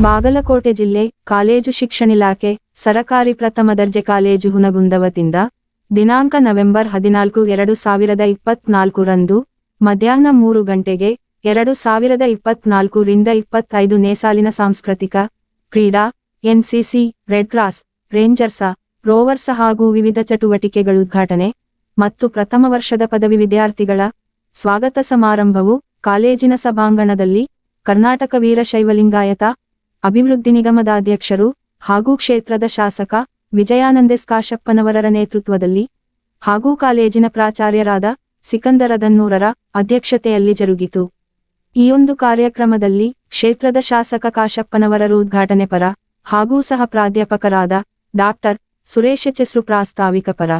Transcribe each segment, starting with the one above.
ಬಾಗಲಕೋಟೆ ಜಿಲ್ಲೆ ಕಾಲೇಜು ಶಿಕ್ಷಣ ಇಲಾಖೆ ಸರಕಾರಿ ಪ್ರಥಮ ದರ್ಜೆ ಕಾಲೇಜು ಹುನಗುಂದ ವತಿಯಿಂದ ದಿನಾಂಕ ನವೆಂಬರ್ ಹದಿನಾಲ್ಕು ಎರಡು ಸಾವಿರದ ಇಪ್ಪತ್ನಾಲ್ಕು ರಂದು ಮಧ್ಯಾಹ್ನ ಮೂರು ಗಂಟೆಗೆ ಎರಡು ಸಾವಿರದ ಇಪ್ಪತ್ನಾಲ್ಕು ರಿಂದ ಇಪ್ಪತ್ತೈದು ನೇಸಾಲಿನ ಸಾಂಸ್ಕೃತಿಕ ಕ್ರೀಡಾ, NCC, red cross, rangers, rovers ಹಾಗೂ ವಿವಿಧ ಚಟುವಟಿಕೆಗಳ ಉದ್ಘಾಟನೆ ಮತ್ತು ಪ್ರಥಮ ವರ್ಷದ ಪದವಿ ವಿದ್ಯಾರ್ಥಿಗಳ ಸ್ವಾಗತ ಸಮಾರಂಭವು ಕಾಲೇಜಿನ ಸಭಾಂಗಣದಲ್ಲಿ ಕರ್ನಾಟಕ ವೀರಶೈವಲಿಂಗಾಯತ ಅಭಿವೃದ್ಧಿ ನಿಗಮದ ಅಧ್ಯಕ್ಷರು ಹಾಗೂ ಕ್ಷೇತ್ರದ ಶಾಸಕ ವಿಜಯಾನಂದೆಸ್ ಕಾಶಪ್ಪನವರರ ನೇತೃತ್ವದಲ್ಲಿ ಹಾಗೂ ಕಾಲೇಜಿನ ಪ್ರಾಚಾರ್ಯರಾದ ಸಿಕಂದರದನ್ನೂರರ ಅಧ್ಯಕ್ಷತೆಯಲ್ಲಿ ಜರುಗಿತು. ಈ ಒಂದು ಕಾರ್ಯಕ್ರಮದಲ್ಲಿ ಕ್ಷೇತ್ರದ ಶಾಸಕ ಕಾಶಪ್ಪನವರರು ಉದ್ಘಾಟನೆ ಪರ ಹಾಗೂ ಸಹ ಪ್ರಾಧ್ಯಾಪಕರಾದ ಡಾಕ್ಟರ್ ಸುರೇಶ ಚೆಸ್ರು ಪ್ರಾಸ್ತಾವಿಕ ಪರ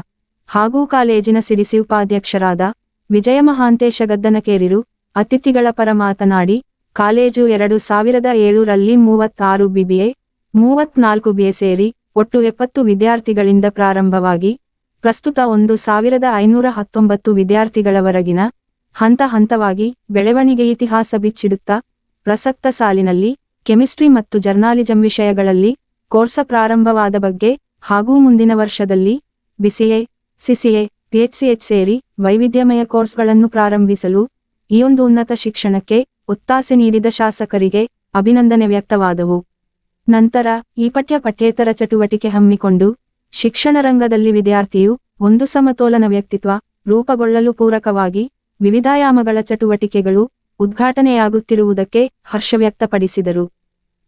ಹಾಗೂ ಕಾಲೇಜಿನ ಸಿಡಿಸಿ ಉಪಾಧ್ಯಕ್ಷರಾದ ವಿಜಯ ಮಹಾಂತೇಶ ಗದ್ದನಕೇರಿರು ಅತಿಥಿಗಳ ಪರ ಮಾತನಾಡಿ ಕಾಲೇಜು ಎರಡು ಸಾವಿರದ ಏಳರಲ್ಲಿ ಮೂವತ್ತಾರು ಬಿಬಿಎ, ಮೂವತ್ನಾಲ್ಕು ಬಿಎ ಸೇರಿ ಒಟ್ಟು ಎಪ್ಪತ್ತು ವಿದ್ಯಾರ್ಥಿಗಳಿಂದ ಪ್ರಾರಂಭವಾಗಿ, ಪ್ರಸ್ತುತ ಒಂದು ಸಾವಿರದ ಐನೂರ ಹತ್ತೊಂಬತ್ತು ವಿದ್ಯಾರ್ಥಿಗಳವರೆಗಿನ ಹಂತ ಹಂತವಾಗಿ ಬೆಳವಣಿಗೆ ಇತಿಹಾಸ ಬಿಚ್ಚಿಡುತ್ತಾ, ಪ್ರಸಕ್ತ ಸಾಲಿನಲ್ಲಿ ಕೆಮಿಸ್ಟ್ರಿ ಮತ್ತು ಜರ್ನಾಲಿಜಂ ವಿಷಯಗಳಲ್ಲಿ ಕೋರ್ಸ ಪ್ರಾರಂಭವಾದ ಬಗ್ಗೆ ಹಾಗೂ ಮುಂದಿನ ವರ್ಷದಲ್ಲಿ ಬಿಸಿಎ, ಸಿಸಿಎ, ಪಿಎಚ್ಸಿಎಚ್ ಸೇರಿ ವೈವಿಧ್ಯಮಯ ಕೋರ್ಸ್ಗಳನ್ನು ಪ್ರಾರಂಭಿಸಲು ಈ ಒಂದು ಉನ್ನತ ಶಿಕ್ಷಣಕ್ಕೆ ಒತ್ತಾಸೆ ನೀಡಿದ ಶಾಸಕರಿಗೆ ಅಭಿನಂದನೆ ವ್ಯಕ್ತವಾದವು. ನಂತರ ಈ ಪಠ್ಯ ಪಠ್ಯೇತರ ಚಟುವಟಿಕೆ ಹಮ್ಮಿಕೊಂಡು ಶಿಕ್ಷಣ ರಂಗದಲ್ಲಿ ವಿದ್ಯಾರ್ಥಿಯು ಒಂದು ಸಮತೋಲನ ವ್ಯಕ್ತಿತ್ವ ರೂಪುಗೊಳ್ಳಲು ಪೂರಕವಾಗಿ ವಿವಿಧಾಯಾಮಗಳ ಚಟುವಟಿಕೆಗಳು ಉದ್ಘಾಟನೆಯಾಗುತ್ತಿರುವುದಕ್ಕೆ ಹರ್ಷ ವ್ಯಕ್ತಪಡಿಸಿದರು.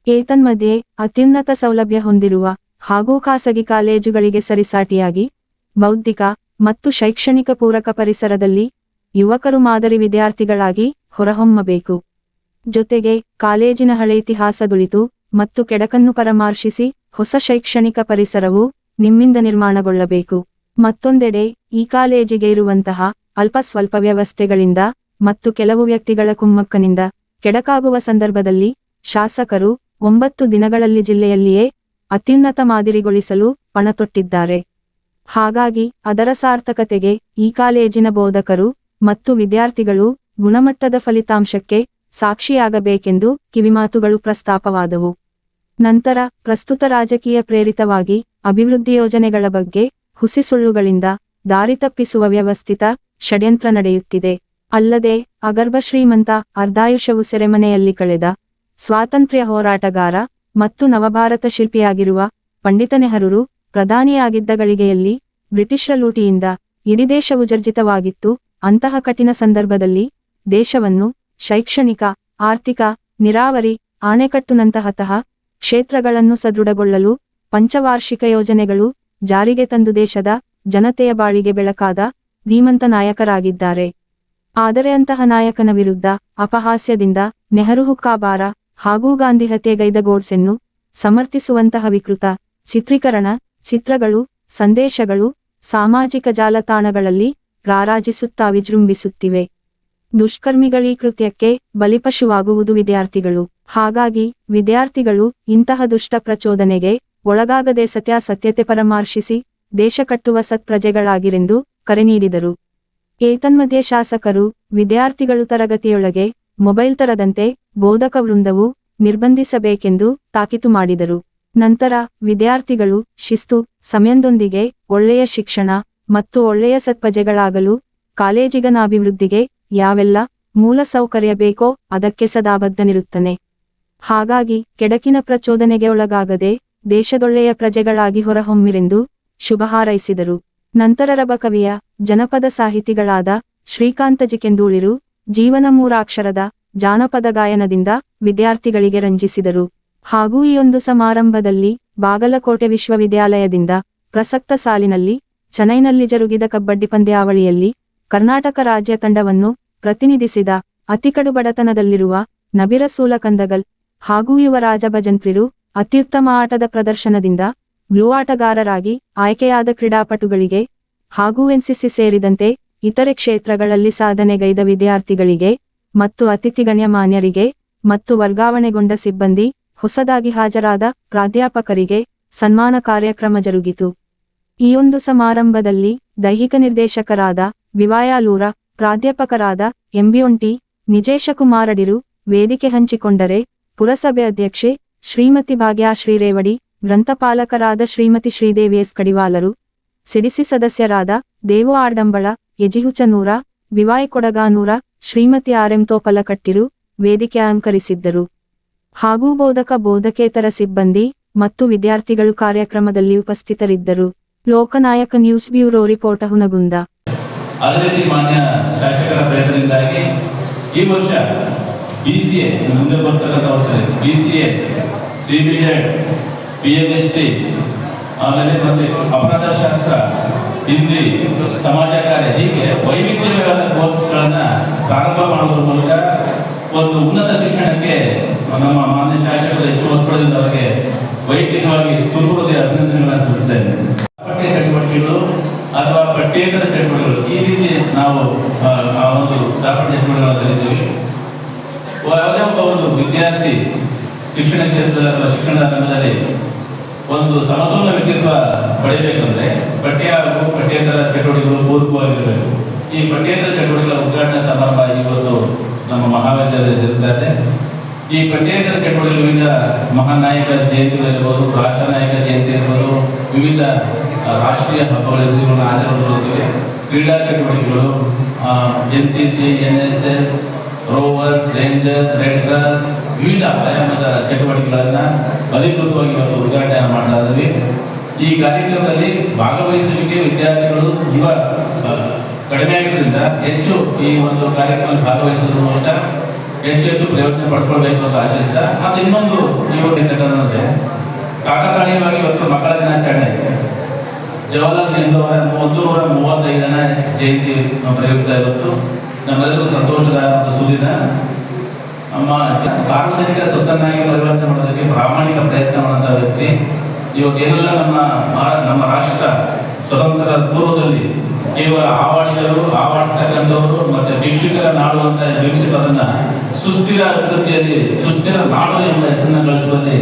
ಏತನ್ಮಧ್ಯೆ ಅತ್ಯುನ್ನತ ಸೌಲಭ್ಯ ಹೊಂದಿರುವ ಹಾಗೂ ಖಾಸಗಿ ಕಾಲೇಜುಗಳಿಗೆ ಸರಿಸಾಟಿಯಾಗಿ ಬೌದ್ಧಿಕ ಮತ್ತು ಶೈಕ್ಷಣಿಕ ಪೂರಕ ಪರಿಸರದಲ್ಲಿ ಯುವಕರು ಮಾದರಿ ವಿದ್ಯಾರ್ಥಿಗಳಾಗಿ ಹೊರಹೊಮ್ಮಬೇಕು. ಜೊತೆಗೆ ಕಾಲೇಜಿನ ಹಳೆ ಇತಿಹಾಸದುಳಿತು ಮತ್ತು ಕೆಡಕನ್ನು ಪರಾಮರ್ಶಿಸಿ ಹೊಸ ಶೈಕ್ಷಣಿಕ ಪರಿಸರವು ನಿಮ್ಮಿಂದ ನಿರ್ಮಾಣಗೊಳ್ಳಬೇಕು. ಮತ್ತೊಂದೆಡೆ, ಈ ಕಾಲೇಜಿಗೆ ಇರುವಂತಹ ಅಲ್ಪ ಸ್ವಲ್ಪ ವ್ಯವಸ್ಥೆಗಳಿಂದ ಮತ್ತು ಕೆಲವು ವ್ಯಕ್ತಿಗಳ ಕುಮ್ಮಕ್ಕನಿಂದ ಕೆಡಕಾಗುವ ಸಂದರ್ಭದಲ್ಲಿ ಶಾಸಕರು ಒಂಬತ್ತು ದಿನಗಳಲ್ಲಿ ಜಿಲ್ಲೆಯಲ್ಲಿಯೇ ಅತ್ಯುನ್ನತ ಮಾದರಿಗೊಳಿಸಲು ಪಣತೊಟ್ಟಿದ್ದಾರೆ. ಹಾಗಾಗಿ ಅದರ ಸಾರ್ಥಕತೆಗೆ ಈ ಕಾಲೇಜಿನ ಬೋಧಕರು ಮತ್ತು ವಿದ್ಯಾರ್ಥಿಗಳು ಗುಣಮಟ್ಟದ ಫಲಿತಾಂಶಕ್ಕೆ ಸಾಕ್ಷಿಯಾಗಬೇಕೆಂದು ಕಿವಿಮಾತುಗಳು ಪ್ರಸ್ತಾಪವಾದವು. ನಂತರ ಪ್ರಸ್ತುತ ರಾಜಕೀಯ ಪ್ರೇರಿತವಾಗಿ ಅಭಿವೃದ್ಧಿ ಯೋಜನೆಗಳ ಬಗ್ಗೆ ಹುಸಿ ಸುಳ್ಳುಗಳಿಂದ ದಾರಿ ತಪ್ಪಿಸುವ ವ್ಯವಸ್ಥಿತ ಷಡ್ಯಂತ್ರ ನಡೆಯುತ್ತಿದೆ. ಅಲ್ಲದೆ ಅಗರ್ಭ ಶ್ರೀಮಂತ ಅರ್ಧಾಯುಷವು ಸೆರೆಮನೆಯಲ್ಲಿ ಕಳೆದ ಸ್ವಾತಂತ್ರ್ಯ ಹೋರಾಟಗಾರ ಮತ್ತು ನವಭಾರತ ಶಿಲ್ಪಿಯಾಗಿರುವ ಪಂಡಿತ ನೆಹರೂರು ಪ್ರಧಾನಿಯಾಗಿದ್ದ ಗಳಿಗೆಯಲ್ಲಿ ಬ್ರಿಟಿಷರ ಲೂಟಿಯಿಂದ ಇಡೀ ದೇಶವು ಜರ್ಜಿತವಾಗಿತ್ತು ಅಂತಹ ಕಠಿಣ ಸಂದರ್ಭದಲ್ಲಿ ದೇಶವನ್ನು ಶೈಕ್ಷಣಿಕ, ಆರ್ಥಿಕ, ನೀರಾವರಿ, ಆಣೆಕಟ್ಟುನಂತಹತಹ ಕ್ಷೇತ್ರಗಳನ್ನು ಸದೃಢಗೊಳ್ಳಲು ಪಂಚವಾರ್ಷಿಕ ಯೋಜನೆಗಳು ಜಾರಿಗೆ ತಂದು ದೇಶದ ಜನತೆಯ ಬಾಳಿಗೆ ಬೆಳಕಾದ ಧೀಮಂತ ನಾಯಕರಾಗಿದ್ದಾರೆ. ಆದರೆ ಅಂತಹ ನಾಯಕನ ವಿರುದ್ಧ ಅಪಹಾಸ್ಯದಿಂದ ನೆಹರು ಹುಕ್ಕಾಬಾರ ಹಾಗೂ ಗಾಂಧಿ ಹತ್ಯೆಗೈದ ಗೋಡ್ಸೆನ್ನು ಸಮರ್ಥಿಸುವಂತಹ ವಿಕೃತ ಚಿತ್ರೀಕರಣ ಚಿತ್ರಗಳು, ಸಂದೇಶಗಳು ಸಾಮಾಜಿಕ ಜಾಲತಾಣಗಳಲ್ಲಿ ರಾರಾಜಿಸುತ್ತಾ ವಿಜೃಂಭಿಸುತ್ತಿವೆ. ದುಷ್ಕರ್ಮಿಗಳೀ ಕೃತ್ಯಕ್ಕೆ ಬಲಿಪಶುವಾಗುವುದು ವಿದ್ಯಾರ್ಥಿಗಳು. ಹಾಗಾಗಿ, ವಿದ್ಯಾರ್ಥಿಗಳು ಇಂತಹ ದುಷ್ಟ ಪ್ರಚೋದನೆಗೆ ಒಳಗಾಗದೆ ಸತ್ಯಾಸತ್ಯತೆ ಪರಾಮರ್ಶಿಸಿ ದೇಶ ಕಟ್ಟುವ ಸತ್ಪ್ರಜೆಗಳಾಗಿರೆಂದು ಕರೆ ನೀಡಿದರು. ಏತನ್ಮಧ್ಯೆ ಶಾಸಕರು, ವಿದ್ಯಾರ್ಥಿಗಳು ತರಗತಿಯೊಳಗೆ ಮೊಬೈಲ್ ತರದಂತೆ ಬೋಧಕ ವೃಂದವು ನಿರ್ಬಂಧಿಸಬೇಕೆಂದು ತಾಕೀತು ಮಾಡಿದರು. ನಂತರ, ವಿದ್ಯಾರ್ಥಿಗಳು ಶಿಸ್ತು, ಸಮಯದೊಂದಿಗೆ ಒಳ್ಳೆಯ ಶಿಕ್ಷಣ ಮತ್ತು ಒಳ್ಳೆಯ ಸತ್ಪ್ರಜೆಗಳಾಗಲು ಕಾಲೇಜಿಗನ ಅಭಿವೃದ್ಧಿಗೆ ಯಾವೆಲ್ಲ ಮೂಲಸೌಕರ್ಯ ಬೇಕೋ ಅದಕ್ಕೆ ಸದಾ ಬದ್ಧನಿರುತ್ತಾನೆ ಹಾಗಾಗಿ ಕೆಡಕಿನ ಪ್ರಚೋದನೆಗೆ ಒಳಗಾಗದೆ ದೇಶದೊಳ್ಳೆಯ ಪ್ರಜೆಗಳಾಗಿ ಹೊರಹೊಮ್ಮಿರೆಂದು ಶುಭ ಹಾರೈಸಿದರು. ನಂತರ ರಬಕವಿಯ ಜನಪದ ಸಾಹಿತಿಗಳಾದ ಶ್ರೀಕಾಂತ ಜಿಕೆಂದೂಳಿರು ಜೀವನ ಮೂರಾಕ್ಷರದ ಜಾನಪದ ಗಾಯನದಿಂದ ವಿದ್ಯಾರ್ಥಿಗಳಿಗೆ ರಂಜಿಸಿದರು. ಹಾಗೂ ಈ ಒಂದು ಸಮಾರಂಭದಲ್ಲಿ ಬಾಗಲಕೋಟೆ ವಿಶ್ವವಿದ್ಯಾಲಯದಿಂದ ಪ್ರಸಕ್ತ ಸಾಲಿನಲ್ಲಿ ಚೆನ್ನೈನಲ್ಲಿ ಜರುಗಿದ ಕಬ್ಬಡ್ಡಿ ಪಂದ್ಯಾವಳಿಯಲ್ಲಿ ಕರ್ನಾಟಕ ರಾಜ್ಯ ತಂಡವನ್ನು ಪ್ರತಿನಿಧಿಸಿದ ಅತಿಕಡು ಬಡತನದಲ್ಲಿರುವ ನಬಿರಸೂಲ ಕಂದಗಲ್ ಹಾಗೂ ಯುವರಾಜ ಭಜನ್ಪ್ರಿರು ಅತ್ಯುತ್ತಮ ಆಟದ ಪ್ರದರ್ಶನದಿಂದ ಬ್ಲೂ ಆಟಗಾರರಾಗಿ ಆಯ್ಕೆಯಾದ ಕ್ರೀಡಾಪಟುಗಳಿಗೆ ಹಾಗೂ ಎನ್ಸಿಸಿ ಸೇರಿದಂತೆ ಇತರೆ ಕ್ಷೇತ್ರಗಳಲ್ಲಿ ಸಾಧನೆಗೈದ ವಿದ್ಯಾರ್ಥಿಗಳಿಗೆ ಮತ್ತು ಅತಿಥಿ ಗಣ್ಯಮಾನ್ಯರಿಗೆ ಮತ್ತು ವರ್ಗಾವಣೆಗೊಂಡ ಸಿಬ್ಬಂದಿ ಹೊಸದಾಗಿ ಹಾಜರಾದ ಪ್ರಾಧ್ಯಾಪಕರಿಗೆ ಸನ್ಮಾನ ಕಾರ್ಯಕ್ರಮ ಜರುಗಿತು. ಈ ಒಂದು ಸಮಾರಂಭದಲ್ಲಿ ದೈಹಿಕ ನಿರ್ದೇಶಕರಾದ ವಿವಾಯಾಲೂರ, ಪ್ರಾಧ್ಯಾಪಕರಾದ ಎಂಬಿಯೊಂಟಿ, ನಿಜೇಶಕುಮಾರಡಿರು ವೇದಿಕೆ ಹಂಚಿಕೊಂಡರೆ ಪುರಸಭೆ ಅಧ್ಯಕ್ಷೆ ಶ್ರೀಮತಿ ಭಾಗ್ಯಾಶ್ರೀ ಶ್ರೀರೇವಡಿ, ಗ್ರಂಥಪಾಲಕರಾದ ಶ್ರೀಮತಿ ಶ್ರೀದೇವಿ ಎಸ್ ಕಡಿವಾಲರು, ಸಿಡಿಸಿ ಸದಸ್ಯರಾದ Devu Adambal, ಯಜಿಹುಚನೂರ V Y Kodaganur Shrimati R M ತೋಪಲಕಟ್ಟಿರು ವೇದಿಕೆ ಅಲಂಕರಿಸಿದ್ದರು. ಹಾಗೂ ಬೋಧಕ ಬೋಧಕೇತರ ಸಿಬ್ಬಂದಿ ಮತ್ತು ವಿದ್ಯಾರ್ಥಿಗಳು ಕಾರ್ಯಕ್ರಮದಲ್ಲಿ ಉಪಸ್ಥಿತರಿದ್ದರು. Lokanayaka news bureau report Hungund. ಅದೇ ರೀತಿ ಮಾನ್ಯ ಶಾಸಕರ ಪ್ರಯತ್ನದಿಂದಾಗಿ ಈ ವರ್ಷ ಬಿ ಸಿ ಎ ಮುಂದೆ ಬರ್ತಕ್ಕಂಥ ವರ್ಷ B C A C B Ed P N S T ಆಮೇಲೆ ಮತ್ತೆ ಅಪರಾಧ ಶಾಸ್ತ್ರ ಹಿಂದಿ, ಸಮಾಜ ಕಾರ್ಯ, ಹೀಗೆ ವೈವಿಧ್ಯಮಯವಾದ ಕೋರ್ಸ್ಗಳನ್ನು ಪ್ರಾರಂಭ ಮಾಡುವುದರ ಮೂಲಕ ಒಂದು ಉನ್ನತ ಶಿಕ್ಷಣಕ್ಕೆ ನಮ್ಮ ಮಾನ್ಯ ಶಾಸಕರು ಹೆಚ್ಚು ಒತ್ತಡದಿಂದ ಅವರಿಗೆ ವೈಯಕ್ತಿಕವಾಗಿ ತುರ್ಪುರದ ಅಭಿನಂದನೆಗಳನ್ನು ತಿಳಿಸ್ತೇನೆ ಪಠ್ಯ ಚಟುವಟಿಕೆಗಳು ಅಥವಾ ಪಠ್ಯೇತರ ಚಟುವಟಿಕೆಗಳು. ಈ ರೀತಿ ನಾವು ಆ, ಒಂದು ಸಹಪಾಠ ಚಟುವಟಿಕೆಗಳನ್ನು ಕಲಿತೀವಿ. ಯಾವುದೇ ಒಬ್ಬ ಒಂದು ವಿದ್ಯಾರ್ಥಿ ಶಿಕ್ಷಣ ಕ್ಷೇತ್ರದಲ್ಲಿ ಅಥವಾ ಶಿಕ್ಷಣದ ರಂಗದಲ್ಲಿ ಒಂದು ಸಮತೋಲನ ವ್ಯಕ್ತಿತ್ವ ಪಡೆಯಬೇಕಂದ್ರೆ ಪಠ್ಯ ಹಾಗೂ ಪಠ್ಯೇತರ ಚಟುವಟಿಕೆಗಳು ಪೂರಕವಾಗಿರಬೇಕು. ಈ ಪಠ್ಯೇತರ ಚಟುವಟಿಕೆಗಳ ಉದ್ಘಾಟನಾ ಸಮಾರಂಭ ಇವತ್ತು ನಮ್ಮ ಮಹಾವಿದ್ಯಾಲಯದಲ್ಲಿ ಇರುತ್ತದೆ ಈ ಪಠ್ಯೇತರ ಚಟುವಟಿಕೆಗಳಿಂದ ಮಹಾನಾಯಕ ಮಹಾನ್ ನಾಯಕ ಜಯಂತಿಗಳಿರ್ಬೋದು ರಾಷ್ಟ್ರ ನಾಯಕ ಜಯಂತಿ ಇರ್ಬೋದು ವಿವಿಧ ರಾಷ್ಟ್ರೀಯ ಹಬ್ಬಗಳಿರ್ಬೋದು ಆಚರಣೆಗೊಳ್ಳುತ್ತವೆ ಕ್ರೀಡಾ ಚಟುವಟಿಕೆಗಳು N C C N S S rovers rangers red cross ವಿವಿಧ ಆಯಾಮದ ಚಟುವಟಿಕೆಗಳನ್ನು ಅಧಿಕೃತವಾಗಿ ಇವತ್ತು ಉದ್ಘಾಟನೆ ಮಾಡ್ತಾ ಇದ್ದೀವಿ. ಈ ಕಾರ್ಯಕ್ರಮದಲ್ಲಿ ಭಾಗವಹಿಸುವಿಕೆ ವಿದ್ಯಾರ್ಥಿಗಳು ಯುವ ಕಡಿಮೆ ಆಗಿರೋದ್ರಿಂದ ಹೆಚ್ಚು ಈ ಒಂದು ಕಾರ್ಯಕ್ರಮದಲ್ಲಿ ಭಾಗವಹಿಸುವುದರ ಮೂಲಕ ಹೆಚ್ಚು ಹೆಚ್ಚು ಪ್ರಯೋಜನ ಪಡ್ಕೊಳ್ಬೇಕು ಅಂತ ಆಶಿಸ್ತಾ, ಮತ್ತು ಇನ್ನೊಂದು ನೀವು ಇರ್ತಕ್ಕಂಥದ್ದೇ ಕಾಕತಾಳೀಯವಾಗಿ ಇವತ್ತು ಮಕ್ಕಳ ದಿನಾಚರಣೆ ಜವಾಹರ್ಲಾಲ್ ನೆಹರು ಅವರ ಒಂದು ನೂರ ಮೂವತ್ತೈದನೇ ಜಯಂತಿ ಪ್ರಯುಕ್ತ ಇವತ್ತು. ನಮ್ಮೆಲ್ಲರಿಗೂ ಸಂತೋಷದ ಒಂದು ಸುದಿನ. ನಮ್ಮ ಸಾರ್ವಜನಿಕ ಸ್ವತ್ತನ್ನಾಗಿ ಪರಿವರ್ತನೆ ಮಾಡೋದಕ್ಕೆ ಪ್ರಾಮಾಣಿಕ ಪ್ರಯತ್ನ ಮಾಡುವಂತಹ ವ್ಯಕ್ತಿ. ಇವಾಗ ಏನೆಲ್ಲ ನಮ್ಮ ನಮ್ಮ ರಾಷ್ಟ್ರ ಸ್ವತಂತ್ರ ಪೂರ್ವದಲ್ಲಿ ಕೇವಲ ಆವಾಡಿಗರು ಆವಾಡಿಸ್ತಕ್ಕಂಥವರು ಮತ್ತೆ ಭಿಕ್ಷುಕರ ನಾಡು ಅಂತ ಭಿಕ್ಷಿಸೋದನ್ನ ಸುಸ್ಥಿರ ಅಭಿವೃದ್ಧಿಯಲ್ಲಿ ನಾಡು ಎಂಬ ಹೆಸರನ್ನ ಗಳಿಸುವಲ್ಲಿ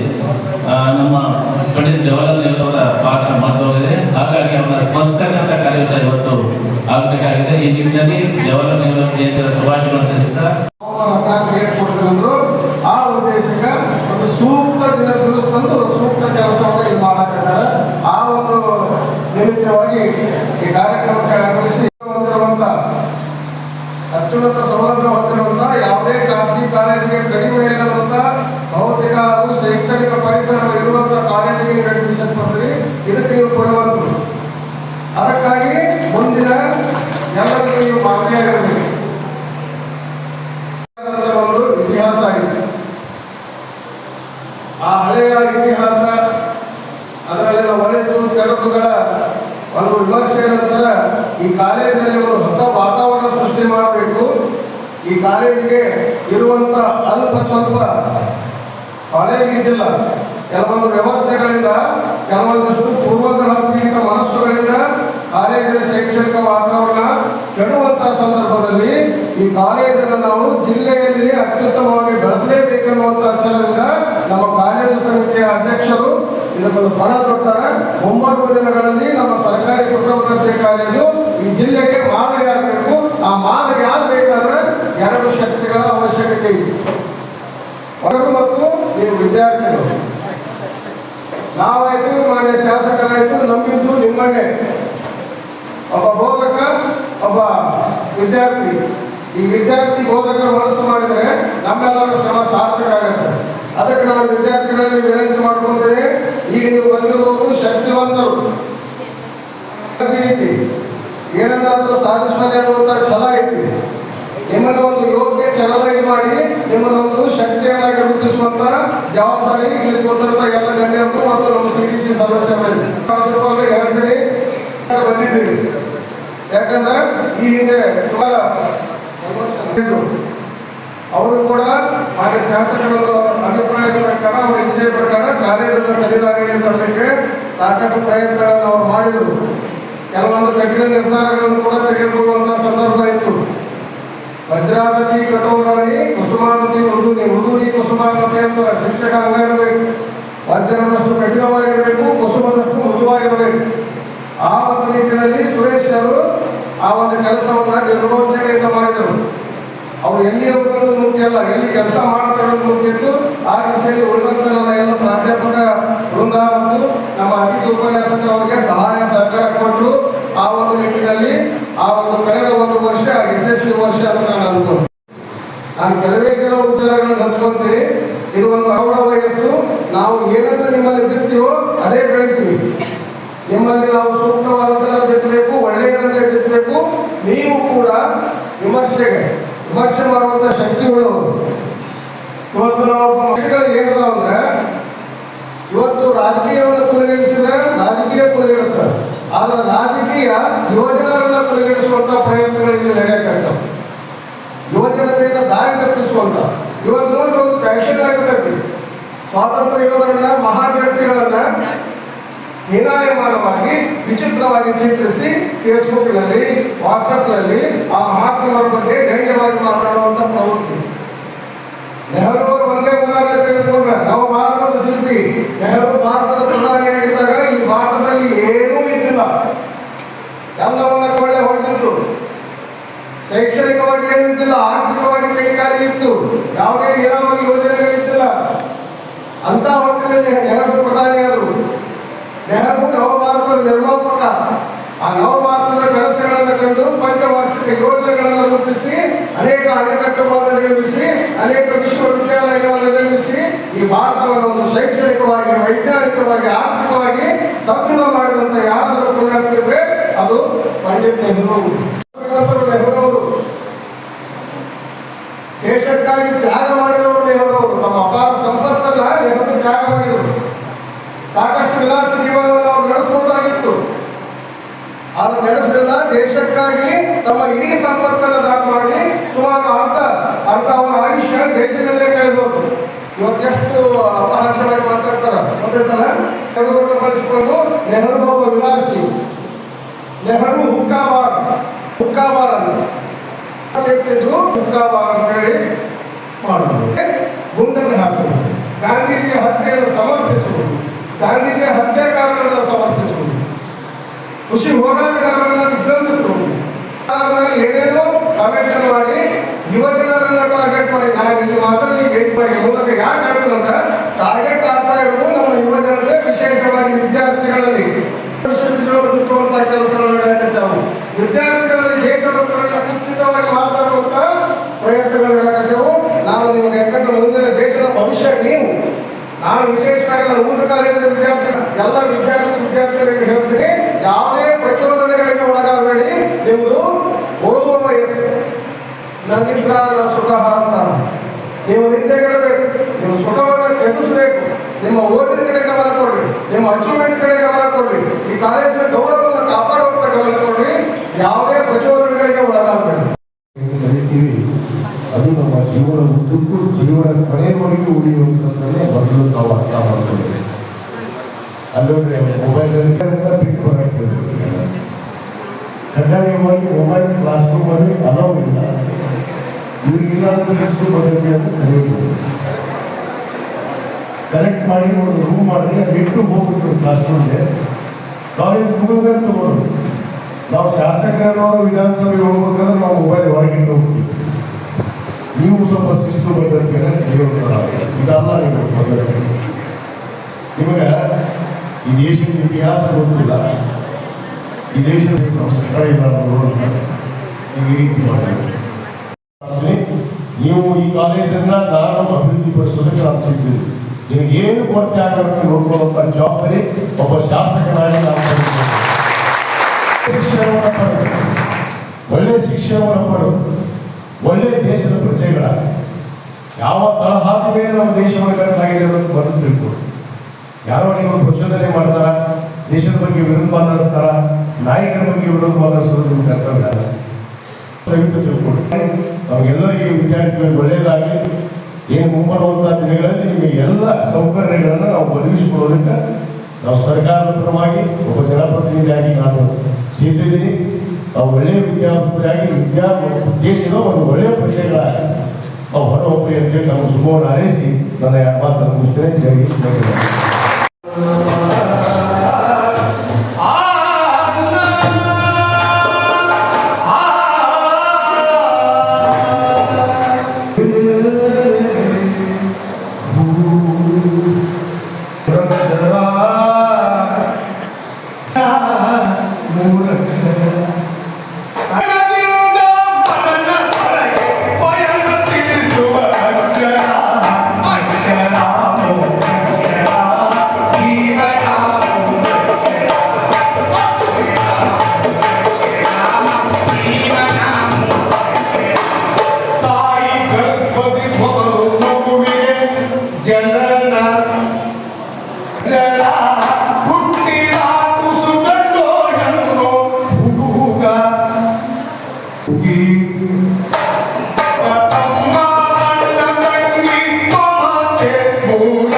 ನಮ್ಮ ಪಂಡಿತ್ ಜವಾಹರ್ಲಾಲ್ ನೆಹರು ಅವರ ಪಾತ್ರ ಮಹತ್ವವಿದೆ ಹಾಗಾಗಿ ಅವರ ಸ್ಮರಿಸ್ತಕ್ಕಂಥ ಕಾರ್ಯ ಇವತ್ತು ಆಗಬೇಕಾಗಿದೆ ಈ ನಿಟ್ಟಿನಲ್ಲಿ ಜವಾಹರ್ಲಾಲ್ ನೆಹರು ಜಯಂತಿಯ ಶುಭಾಶಯಗಳನ್ನು ತಿಳಿಸ್ತಾ ಕ್ರಿಯೇಟ್ ಕೊಡ್ತಿರೋದು ಆ ಉದ್ದೇಶಕ್ಕೆ ಒಂದು ಸೂಕ್ತ ದಿನ ತಿಳಿಸ್ತಂದು ಸೂಕ್ತ ಕೆಲಸವನ್ನು ಇಲ್ಲಿ ಮಾಡಾಕಿದ್ದಾರೆ ಆ ಒಂದು ನಿಮಿತ್ತವಾಗಿ ಈ ಕಾರ್ಯಕ್ರಮಕ್ಕೆ ಆಗಮಿಸಿ ಹೊಂದಿರುವಂತ ಅತ್ಯುನ್ನತ ಸೌಲಭ್ಯ ಹೊಂದಿರುವಂತ ಯಾವುದೇ ಖಾಸಗಿ ಕಾಲೇಜಿಗೆ ಕಡಿಮೆ ಇಲ್ಲದಂತ ಭೌತಿಕ ಹಾಗೂ ಶೈಕ್ಷಣಿಕ ಪರಿಸರ ಇರುವಂತ ಕಾಲೇಜಿಗೆ ನೀವು ಅಡ್ಮಿಷನ್ ಕೊಡ್ತೀರಿ ಇದಕ್ಕೆ ನೀವು ಕೊಡುವಂಥದ್ದು ಅದಕ್ಕಾಗಿ ಮುಂದಿನ ಎಲ್ಲರಿಗೂ ನೀವು ಮಾದರಿಯಾಗಿರಬೇಕು ಅದರ ಒಂದು ಇತಿಹಾಸ ಆಗಿದೆ ಆ ಹಳೆಯ ಇತಿಹಾಸ ಅದರಲ್ಲಿನ ಒಳಿತು ಕೆಡುಕುಗಳ ಒಂದು ವಿಮರ್ಶೆಯ ನಂತರ ಈ ಕಾಲೇಜಿನಲ್ಲಿ ಒಂದು ಹೊಸ ವಾತಾವರಣ ಸೃಷ್ಟಿ ಮಾಡಬೇಕು ಈ ಕಾಲೇಜಿಗೆ ಇರುವಂತ ಅಲ್ಪ ಸ್ವಲ್ಪ ಕಾಲೇಜ್ ಇದ್ದಿಲ್ಲ ಕೆಲವೊಂದು ವ್ಯವಸ್ಥೆಗಳಿಂದ ಕೆಲವೊಂದಿಷ್ಟು ಪೂರ್ವಗ್ರಹ ಪೀಡಿತ ಮನಸ್ಸುಗಳಿಂದ ಕಾಲೇಜಿನ ಶೈಕ್ಷಣಿಕ ವಾತಾವರಣ ಕೆಡುವಂತಹ ಸಂದರ್ಭದಲ್ಲಿ ಈ ಕಾಲೇಜನ್ನು ನಾವು ಜಿಲ್ಲೆಯಲ್ಲಿ ಅತ್ಯುತ್ತಮವಾಗಿ ಬೆಳೆಸಲೇಬೇಕೆನ್ನುವಂತ ಛಲದಿಂದ ನಮ್ಮ ಕಾಲೇಜು ಸಮಿತಿಯ ಅಧ್ಯಕ್ಷರು ಇದಕ್ಕೊಂದು ಪಣ ತೊಟ್ಟಾರೆ ಒಂಬತ್ತು ದಿನಗಳಲ್ಲಿ ನಮ್ಮ ಸರ್ಕಾರಿ ದರ್ಜೆ ಕಾಲೇಜು ಈ ಜಿಲ್ಲೆಗೆ ಮಾದರಿ ಆಗಬೇಕು. ಆ ಮಾದರಿ ಆಗಬೇಕಾದ್ರೆ ಎರಡು ಶಕ್ತಿಗಳ ಅವಶ್ಯಕತೆ ಇದೆ. ಹೊರಗು ಮತ್ತು ನೀವು ವಿದ್ಯಾರ್ಥಿಗಳು. ನಾವಾಯ್ತು ಮಾನ್ಯ ಶಾಸಕರಾಯ್ತು ನಂಬಿದ್ದು ನಿಮ್ಮನ್ನೇ. ಒಬ್ಬ ಬೋಧಕ, ಒಬ್ಬ ವಿದ್ಯಾರ್ಥಿ. ಈ ವಿದ್ಯಾರ್ಥಿ ಬೋಧಕರು ಮನಸ್ಸು ಮಾಡಿದರೆ ನಮ್ಮೆಲ್ಲರ ಶ್ರಮ ಸಾರ್ಥಕ ಆಗುತ್ತೆ. ಅದಕ್ಕೆ ನಾನು ವಿದ್ಯಾರ್ಥಿಗಳಲ್ಲಿ ವಿನಂತಿ ಮಾಡ್ಕೊಂತೀನಿ ಈಗ ನೀವು ಬಂದಿರುವುದು ಶಕ್ತಿವಂತರು. ಐತಿ? ಏನನ್ನಾದರೂ ಸಾಧಿಸಬಲ್ಲೆ ಅನ್ನುವಂಥ ಛಲ ಐತಿ. ನಿಮ್ಮನ್ನು ಒಂದು ಯೋಗ್ಯ ಚಾನಲೈಸ್ ಮಾಡಿ ನಿಮ್ಮನ್ನು ಒಂದು ಶಕ್ತಿಯನ್ನಾಗಿ ರೂಪಿಸುವಂತ ಜವಾಬ್ದಾರಿ ಇಲ್ಲಿ ಕೂತಿರುವಂತ ಎಲ್ಲ ಗಣ್ಯರು ಮತ್ತು ನಮ್ಮ ಸಿ ಡಿ ಸಿ ಸದಸ್ಯರಲ್ಲಿ ಹೇಳ್ತೀನಿ ಬಂದಿದ್ದೀವಿ. ಯಾಕಂದ್ರೆ ಈ ಹಿಂದೆ ಅವರು ಕೂಡ ಮಾನ್ಯ ಶಾಸಕರ ಅಭಿಪ್ರಾಯದ ಪ್ರಕಾರ, ಅವರ ಇಚ್ಛೆಯ ಪ್ರಕಾರ ಕಾಲೇಜನ್ನು ಸರಿದಾರಿಗೆ ತರಲಿಕ್ಕೆ ಸಾಕಷ್ಟು ಪ್ರಯತ್ನಗಳನ್ನು ಅವರು ಮಾಡಿದರು. ಕೆಲವೊಂದು ಕಠಿಣ ನಿರ್ಧಾರಗಳನ್ನು ಕೂಡ ತೆಗೆದುಕೊಳ್ಳುವಂತಹ ಸಂದರ್ಭ ಇತ್ತು. ವಜ್ರಾದತಿ ಕಠೋರಾಣಿ ಕುಸುಮಾನತಿ ಮೃದುನಿ ಮೃದುನಿ ಕುಸುಮಾನತಿ ಅಂತ ಶಿಕ್ಷಕ ಅಂಗ ಇರಬೇಕು ವಜ್ರದಷ್ಟು ಕಠಿಣವಾಗಿರಬೇಕು, ಕುಸುಮದಷ್ಟು ಮೃದುವಾಗಿರಬೇಕು. ಆ ಒಂದು ನಿಟ್ಟಿನಲ್ಲಿ ಸುರೇಶ್ ಅವರು ಆ ಒಂದು ಕೆಲಸವನ್ನ ನಿರ್ವಹಣೆಯಿಂದ ಮಾಡಿದರು. ಅವ್ರು ಎಲ್ಲಿ ಹೋಗೋದು ಮುಖ್ಯ ಅಲ್ಲ, ಎಲ್ಲಿ ಕೆಲಸ ಮಾಡ್ಕೊಳ್ಳೋದು ಮುಖ್ಯ ಇತ್ತು ಆ ದಿಸೆಯಲ್ಲಿ ಉಳಿದಂತ ನನ್ನ ಎಲ್ಲ ಪ್ರಾಧ್ಯಾಪಕ ವೃಂದ ಮತ್ತು ನಮ್ಮ ಅತಿಥಿ ಉಪನ್ಯಾಸಕರು ಅವರಿಗೆ ಸಹಾಯ ಸಹಕಾರ ಕೊಟ್ಟು ಆ ಒಂದು ನಿಟ್ಟಿನಲ್ಲಿ ಆ ಒಂದು ಕಳೆದ ಒಂದು ವರ್ಷ, ಯಶಸ್ವಿ ವರ್ಷ ಅಂತ ನಾನು ಅನ್ಕೊಂಡು ನಾನು ಕೆಲವೇ ಕೆಲವು ವಿಚಾರಗಳನ್ನು ಹಂಚ್ಕೊಂತೀನಿ. ಇದು ಒಂದು ಅವರ ವಯಸ್ಸು. ನಾವು ಏನನ್ನು ನಿಮ್ಮಲ್ಲಿ ಬಿತ್ತೀವೋ ಅದೇ ಬೆಳಿತೀವಿ. ನಿಮ್ಮಲ್ಲಿ ನಾವು ಸೂಕ್ತವಾದಂತಹ ಬಿತ್ತಬೇಕು ಒಳ್ಳೆಯದನ್ನೇ ಬಿತ್ತಬೇಕು ನೀವು ಕೂಡ ವಿಮರ್ಶೆಗೆ, ವಿಮರ್ಶೆ ಮಾಡುವಂತ ಶಕ್ತಿಗಳು ಇವತ್ತು ನಾವು ಏನದ ಅಂದ್ರೆ, ಇವತ್ತು ರಾಜಕೀಯವನ್ನು ಕುಲಗೆಡಿಸಿದ್ರೆ ರಾಜಕೀಯ ಕುಲಗೆಡುತ್ತೆ ಆದ್ರೆ ರಾಜಕೀಯ ಯೋಜನೆಗಳನ್ನ ಕುಲಗೆಡಿಸುವಂತ ಪ್ರಯತ್ನಗಳು ಇಲ್ಲಿ ನಡೆಯಕತ್ತವೆ ಯುವಜನತೆಯನ್ನು ದಾರಿ ತಪ್ಪಿಸುವಂತ. ಇವತ್ತು ಒಂದು ಫ್ಯಾಷನ್ ಆಗಿರ್ತೈತಿ. ಸ್ವಾತಂತ್ರ್ಯ ಯೋಧರನ್ನ, ಮಹಾನ್ ವ್ಯಕ್ತಿಗಳನ್ನ ಹೀನಾಯಮಾನವಾಗಿ ವಿಚಿತ್ರವಾಗಿ ಚಿತ್ರಿಸಿ ಫೇಸ್ಬುಕ್ನಲ್ಲಿ ವಾಟ್ಸಪ್ನಲ್ಲಿ ಆ ಮಹಾತ್ಮರ ಬಗ್ಗೆ ಧೈರ್ಯವಾಗಿ ಮಾತಾಡುವಂತ ಪ್ರವೃತ್ತಿ. ನೆಹರು ಅವರು ಒಂದೇ ಉದಾಹರಣೆ ತೆಗೆದುಕೊಂಡ್ರೆ ನಾವು ಭಾರತದ ಶಿಲ್ಪಿ. ನೆಹರು ಭಾರತದ ಪ್ರಧಾನಿಯಾಗಿದ್ದಾಗ ಈ ಭಾರತದಲ್ಲಿ ಏನೂ ಇದ್ದಿಲ್ಲ. ಎಲ್ಲವನ್ನ ಕೊಳ್ಳೆ ಹೊಡೆದಿತ್ತು. ಶೈಕ್ಷಣಿಕವಾಗಿ ಏನಿದ್ದಿಲ್ಲ, ಆರ್ಥಿಕವಾಗಿ ಕೈಕಾರಿ ಇತ್ತು. ಯಾವುದೇ ನೀರಾವರಿ ಅದು ಪಂಡಿತ್ ನೆಹರು ನೆಹರು ಅವರು ದೇಶಕ್ಕಾಗಿ ತ್ಯಾಗ ಮಾಡಿದವರು ನೆಹರು ಅವರು ತಮ್ಮ ಅಪಾರ ಸಂಪತ್ತನ್ನ ನೆಹರು ತ್ಯಾಗ ಮಾಡಿದರು. ಸಾಕಷ್ಟು ವಿಲಾಸ ಜೀವನವನ್ನು ಅವರು ನಡೆಸಬಹುದಾಗಿತ್ತು ಆದ್ರೆ ನಡೆಸಲಿಲ್ಲ. ದೇಶಕ್ಕಾಗಿ ತಮ್ಮ ಇಡೀ ಸಂಪತ್ತನ್ನು ದಾನ ಮಾಡಿ ಸುಮಾರು ಅರ್ಧ ಅರ್ಧ ಅವರ ಆಯುಷ್ಯ ದೇಶದಲ್ಲೇ ಕಳೆದೋದು ಇವತ್ತೆಷ್ಟು ಅಪಹಾಸ್ಯವಾಗಿ ಮಾತಾಡ್ತಾರ. ಗೊತ್ತಿರ್ತಲ್ಲ ನೆಹರು ಬಳಸಿಕೊಂಡು ನೆಹರು ಒಬ್ಬ ವಿಲಾಸಿ. ನೆಹರು ಹುಕ್ಕಾಬಾರ್ ಹುಕ್ಕಾವಾರ್ ಅಂತ. ಸೇರ್ತಿದ್ರು ಹುಕ್ಕಾವಾರ್ ಅಂತ ಹೇಳಿ ಮಾಡುವುದು ಗುಂಡನ್ನು ಹಾಕುವುದು. ಗಾಂಧೀಜಿಯ ಹತ್ಯೆಯನ್ನು ಸಮರ್ಥಿಸುವುದು. ಗಾಂಧೀಜಿಯ ಹತ್ಯಾಕಾರರನ್ನು ಸಮರ್ಥಿಸುವುದು. ಕೃಷಿ ಹೋರಾಟಗಾರರನ್ನು ವಿಜೃಂಭಿಸುವುದು ಏನೇನೋ ಕಾಮೆಂಟ್ ಮಾಡಿ ಯುವಜನರನ್ನ ಟಾರ್ಗೆಟ್ ಮಾಡಿ. ನಾನು ಇಲ್ಲಿ ಮಾತ್ರ ಮೂಲಕ ಯಾಕೆ ಹೇಳ್ತೀನಂದ್ರೆ ಟಾರ್ಗೆಟ್ ಆಗ್ತಾ ಇರೋದು ನಮ್ಮ ಯುವಜನರೇ ವಿಶೇಷವಾಗಿ ವಿದ್ಯಾರ್ಥಿಗಳಲ್ಲಿ. ವಿಶ್ವವಿದ್ಯಾಲಯ ಬಿತ್ತುವಂತಹ ಕೆಲಸಗಳು ನಡೆಯಕತ್ತಾವು ವಿದ್ಯಾರ್ಥಿಗಳಲ್ಲಿ ದೇಶಭಕ್ತರನ್ನ ಕುಚಿತವಾಗಿ ಮಾತಾಡುವಂತ ಪ್ರಯತ್ನಗಳು ನಡೆಯಕತ್ತೇವು ನಾನು ನಿಮಗೆ ಯಾಕಂದ್ರೆ ಮುಂದಿನ ದೇಶದ ಭವಿಷ್ಯ ನೀವು ನಾನು ವಿಶೇಷವಾಗಿ ನಾನು ಕಾಲೇಜಿನ ವಿದ್ಯಾರ್ಥಿ ಎಲ್ಲ ವಿದ್ಯಾರ್ಥಿ ವಿದ್ಯಾರ್ಥಿಗಳಿಗೆ ಹೇಳ್ತೀನಿ, ಯಾವುದೇ ಪ್ರಚೋದನೆಗಳಿಗೆ ಒಳಗಾಗಬೇಡಿ. ನಿಮ್ಮದು ಓದುವ ವಯಸ್ಸು ನನ್ನಿಂದ ನನ್ನ ಸುಖ ಅಂತ ನೀವು ನಿದ್ದೆಗಿಡಬೇಕು ನಿಮ್ಮ ಸುಖವನ್ನು ಕೆಲಸಬೇಕು ನಿಮ್ಮ ಓದಿನ ಕಡೆ ಗಮನ ಕೊಡ್ರಿ, ನಿಮ್ಮ ಅಚೀವ್ಮೆಂಟ್ ಕಡೆ ಗಮನ ಕೊಡ್ರಿ. ಈ ಕಾಲೇಜಿನ ಗೌರವವನ್ನು ಕಾಪಾಡುವಂತ ಗಮನ ಕೊಡ್ರಿ. ಯಾವುದೇ ಪ್ರಚೋದನೆಗಳಿಗೆ ಒಳಗಾಗಬೇಡಿ. ಅದು ನಮ್ಮ ಜೀವನ ಉದ್ದಕ್ಕೂ ಜೀವನ ಕೊನೆಯವರೆಗೂ ಉಳಿಯುವಂಥದ್ದನ್ನೇ ಮೊದಲು ನಾವು ಅರ್ಥ ಮಾಡ್ಕೊಳ್ಬೇಕು. ಅಲ್ಲೊಂದ್ರೆ ಮೊಬೈಲಲ್ಲಿ ಬಿಟ್ಟು ಬರಕ್ಕೆ ಕಡ್ಡಾಯವಾಗಿ ಮೊಬೈಲ್ ಕ್ಲಾಸ್ ರೂಮಲ್ಲಿ ಅಲೌ ಇಲ್ಲ. ಇವ್ರಿಗಿಲ್ಲ ಅಂದ್ರೆ ಶಿಸ್ತು ಬದಲಿಗೆ ಅಂತ ಕರೆಯಬಹುದು ಕನೆಕ್ಟ್ ಮಾಡಿ ಒಂದು ರೂಮ್ ಮಾಡಿ ಅದು ಇಟ್ಟು ಹೋಗ್ಬಿಟ್ಟು ಕ್ಲಾಸ್ ರೂಮ್ಗೆ ಕಾಲೇಜ್ ಮುಗಿದ್ರೆ ತಗೊಳ್ಳೋದು. ನಾವು ಶಾಸಕರವರು ವಿಧಾನಸಭೆಗೆ ಹೋಗ್ಬೇಕಾದ್ರೆ ನಾವು ಮೊಬೈಲ್ ಹೊರಗಿಟ್ಟು ಹೋಗ್ತೀವಿ ನೀವು ಸ್ವಲ್ಪ ಶಿಸ್ತು ಬದ್ಧತೆ ಇದಲ್ಲ ನೀವು ಬದ್ಧತೆ ನಿಮಗೆ ಈ ದೇಶದ ಇತಿಹಾಸ ಗೊತ್ತಿಲ್ಲ ಈ ದೇಶದ ಸಂಸ್ಕಾರ ಇಲ್ಲ ಅನ್ನೋದು ನೀವು ಈ ರೀತಿ ಮಾಡಬೇಕು ಆದ್ರೆ ನೀವು ಈ ಕಾಲೇಜನ್ನ ನಾನು ಅಭಿವೃದ್ಧಿ ಪಡಿಸೋದಕ್ಕೆ ನಾನು ಸಿಗ್ತೀನಿ ನಿಮಗೆ ಏನು ಕೊರತೆ ಆಗಬೇಕು ನೋಡ್ಕೊಳ್ಳುವಂತ ಜವಾಬ್ದಾರಿ ಒಬ್ಬ ಶಾಸಕನಾಗಿ ಮಾತಾಡಿಸ್ತಾರ ನಾಯಕರ ಬಗ್ಗೆ ವಿರುದ್ಧ ಮಾತಾಡಿಸೋದು ನಿಮ್ಮ ಕರ್ತವ್ಯ. ದಯವಿಟ್ಟು ತಿಳ್ಕೊಳ್ಳಿ. ನಮಗೆಲ್ಲರಿಗೂ ವಿದ್ಯಾರ್ಥಿಗಳಿಗೆ ಒಳ್ಳೆಯದಾಗಲಿ. ಏನು ಮುಂಬರುವಂತಹ ದಿನಗಳಲ್ಲಿ ನಿಮಗೆ ಎಲ್ಲ ಸೌಕರ್ಯಗಳನ್ನು ನಾವು ಒದಗಿಸಿಕೊಡೋದಕ್ಕೆ ನಾವು ಸರ್ಕಾರದ ಪರವಾಗಿ ಒಬ್ಬ ಜನಪ್ರತಿನಿಧಿಯಾಗಿ ನಾನು ಸಿದ್ಧಿದ್ದೀನಿ ನಾವು ಒಳ್ಳೆಯ ವಿದ್ಯಾರ್ಥಿಯಾಗಿ ವಿದ್ಯಾ ದೇಶದ ಒಂದು ಒಳ್ಳೆಯ ಪ್ರಶ್ನೆಗಳ ಹೊರ ಹೋಗಿ ಅಂತೇಳಿ ನಾವು ಶುಭವನ್ನು ಹಾರೈಸಿ ನನ್ನ ಎರಡು ಮಾತನ್ನು ಮುಗಿಸ್ತೇನೆ. ಜೈ Oh,